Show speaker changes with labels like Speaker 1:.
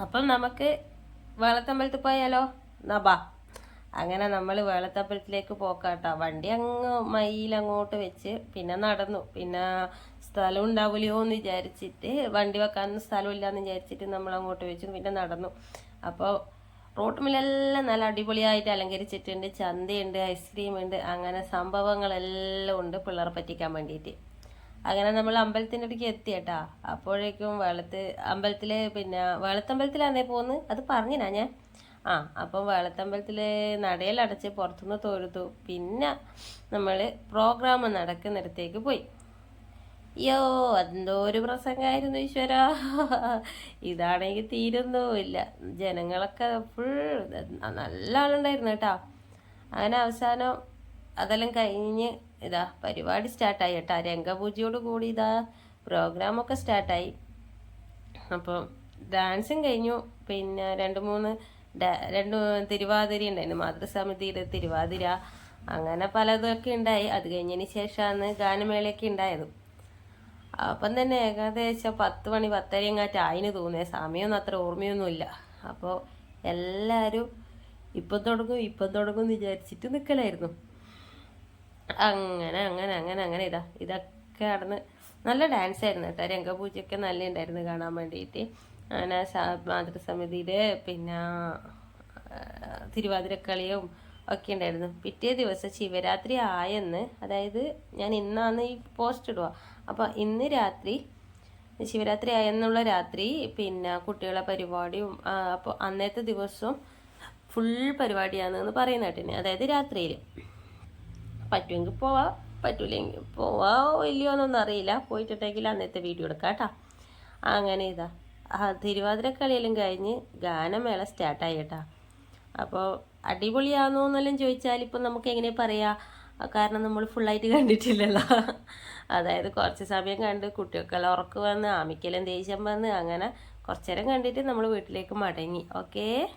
Speaker 1: അപ്പം നമുക്ക് വേളത്തമ്പലത്തിൽ പോയാലോ? നബാ. അങ്ങനെ നമ്മൾ വേളത്തമ്പലത്തിലേക്ക് പോക്കാട്ടോ. വണ്ടി അങ്ങ് മയിലങ്ങോട്ട് വെച്ച് പിന്നെ നടന്നു. പിന്നെ സ്ഥലം ഉണ്ടാവില്ലയോ എന്ന് വിചാരിച്ചിട്ട് വണ്ടി വെക്കാനൊന്നും സ്ഥലമില്ല എന്ന് വിചാരിച്ചിട്ട് നമ്മൾ അങ്ങോട്ട് വെച്ചു പിന്നെ നടന്നു. അപ്പോൾ റോട്ട് മില്ലെല്ലാം നല്ല അടിപൊളിയായിട്ട് അലങ്കരിച്ചിട്ടുണ്ട്. ചന്തയുണ്ട് ഐസ്ക്രീം ഉണ്ട് അങ്ങനെ സംഭവങ്ങളെല്ലാം ഉണ്ട് പിള്ളേർ പറ്റിക്കാൻ വേണ്ടിയിട്ട്. അങ്ങനെ നമ്മൾ അമ്പലത്തിന്റെ അടുക്ക് എത്തിയട്ടാ. അപ്പോഴേക്കും വെള്ളത്ത് അമ്പലത്തിൽ പിന്നെ വെള്ളത്തമ്പലത്തിലാന്നേ പോകുന്നത് അത് പറഞ്ഞിനാ ഞാൻ. ആ അപ്പം വെള്ളത്തമ്പലത്തിൽ നടയിലടച്ച് പുറത്തുനിന്ന് തൊഴുതു. പിന്നെ നമ്മൾ പ്രോഗ്രാം നടക്കുന്നിടത്തേക്ക് പോയി. യോ എന്തോ ഒരു പ്രസംഗമായിരുന്നു ഈശ്വര. ഇതാണെങ്കിൽ തീരുന്നുമില്ല. ജനങ്ങളൊക്കെ ഫുൾ നല്ല ആളുണ്ടായിരുന്നു കേട്ടോ. അങ്ങനെ അവസാനം അതെല്ലാം കഴിഞ്ഞ് ഇതാ പരിപാടി സ്റ്റാർട്ടായി കേട്ടോ. രംഗപൂജയോട് കൂടി ഇതാ പ്രോഗ്രാമൊക്കെ സ്റ്റാർട്ടായി. അപ്പോൾ ഡാൻസും കഴിഞ്ഞു. പിന്നെ രണ്ട് മൂന്ന് രണ്ട് തിരുവാതിര ഉണ്ടായിരുന്നു. മാതൃസമിതിയുടെ തിരുവാതിര അങ്ങനെ പലതൊക്കെ ഉണ്ടായി. അത് കഴിഞ്ഞതിന് ശേഷമാണ് ഗാനമേളയൊക്കെ ഉണ്ടായത്. അപ്പം തന്നെ ഏകദേശം പത്ത് മണി പത്തരയെങ്ങാറ്റ് ആയിന് തോന്നിയ സമയമൊന്നും അത്ര ഓർമ്മയൊന്നുമില്ല. അപ്പോൾ എല്ലാവരും ഇപ്പം തുടങ്ങും ഇപ്പം തുടങ്ങും എന്ന് വിചാരിച്ചിട്ട് നിൽക്കലായിരുന്നു അങ്ങനെ അങ്ങനെ അങ്ങനെ അങ്ങനെ ഇതാ. ഇതൊക്കെ നടന്ന് നല്ല ഡാൻസ് ആയിരുന്നു കേട്ടോ. രംഗപൂജയൊക്കെ നല്ല ഉണ്ടായിരുന്നു കാണാൻ വേണ്ടിയിട്ട്. അങ്ങനെ മാതൃസമിതിയിൽ പിന്നെ തിരുവാതിര തിരുവാതിരക്കളിയും ഒക്കെ ഉണ്ടായിരുന്നു. പിറ്റേ ദിവസം ശിവരാത്രി ആയെന്ന് അതായത് ഞാൻ ഇന്നാണ് ഈ പോസ്റ്റ് ഇടുക. അപ്പോൾ ഇന്ന് രാത്രി ശിവരാത്രി ആയെന്നുള്ള രാത്രി പിന്നെ കുട്ടികളെ പരിപാടിയും അപ്പോൾ അന്നത്തെ ദിവസവും ഫുൾ പരിപാടിയാണെന്ന് പറയുന്ന കേട്ടിന്. അതായത് രാത്രിയിൽ പറ്റുമെങ്കിൽ പോവാ. പറ്റൂലെങ്കിൽ പോവാ ഇല്ലയോ എന്നൊന്നും അറിയില്ല. പോയിട്ടുണ്ടെങ്കിൽ അന്നത്തെ വീഡിയോ എടുക്കാം കേട്ടോ. അങ്ങനെ ഇതാ. ആ തിരുവാതിരക്കളിയെല്ലാം കഴിഞ്ഞ് ഗാനമേള സ്റ്റാർട്ടായി കേട്ടോ. അപ്പോൾ അടിപൊളിയാണോ എന്നെല്ലാം ചോദിച്ചാൽ ഇപ്പം നമുക്ക് എങ്ങനെ പറയാം? കാരണം നമ്മൾ ഫുള്ളായിട്ട് കണ്ടിട്ടില്ലല്ലോ. അതായത് കുറച്ച് സമയം കണ്ട് കുട്ടികൾക്കെല്ലാം ഉറക്ക് വന്ന് ആമിക്കെല്ലാം ദേഷ്യം വന്ന് അങ്ങനെ കുറച്ചേരം കണ്ടിട്ട് നമ്മൾ വീട്ടിലേക്ക് മടങ്ങി. ഓക്കേ